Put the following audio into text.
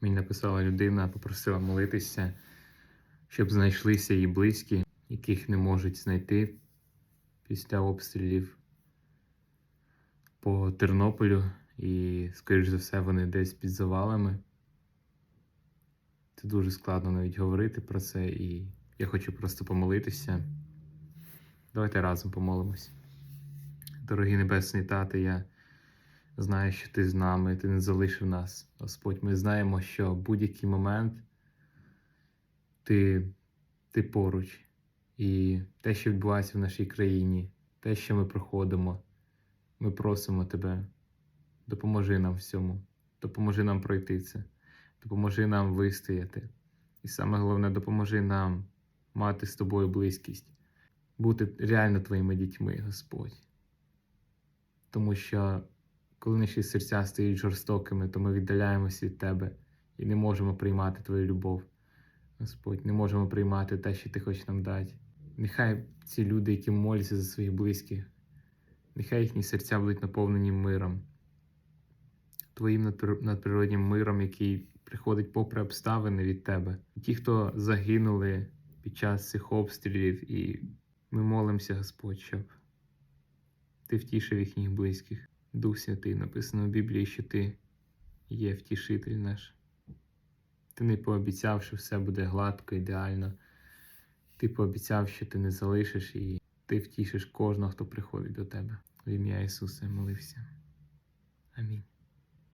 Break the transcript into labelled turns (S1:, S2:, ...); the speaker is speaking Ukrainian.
S1: Мені написала людина, попросила молитися, щоб знайшлися її близькі, яких не можуть знайти після обстрілів по Тернополю. І, скоріш за все, вони десь під завалами. Це дуже складно навіть говорити про це, і я хочу просто помолитися. Давайте разом помолимось. Дорогі Небесний Тати, я знаю, що ти з нами, ти не залишив нас. Господь, ми знаємо, що в будь-який момент ти, ти поруч. І те, що відбувається в нашій країні, те, що ми проходимо, ми просимо тебе, допоможи нам всьому, допоможи нам пройти це, допоможи нам вистояти. І саме головне, допоможи нам мати з тобою близькість, бути реально твоїми дітьми, Господь. Тому що коли наші серця стають жорстокими, то ми віддаляємося від Тебе і не можемо приймати Твою любов. Господь, не можемо приймати те, що Ти хочеш нам дати. Нехай ці люди, які моляться за своїх близьких, нехай їхні серця будуть наповнені миром, Твоїм надприроднім миром, який приходить попри обставини від Тебе. Ті, хто загинули під час цих обстрілів, і ми молимося, Господь, щоб Ти втішив їхніх близьких. Дух Святий, написано в Біблії, що Ти є втішитель наш. Ти не пообіцяв, що все буде гладко, ідеально. Ти пообіцяв, що ти не залишиш і ти втішиш кожного, хто приходить до тебе. В ім'я Ісуса молився. Амінь.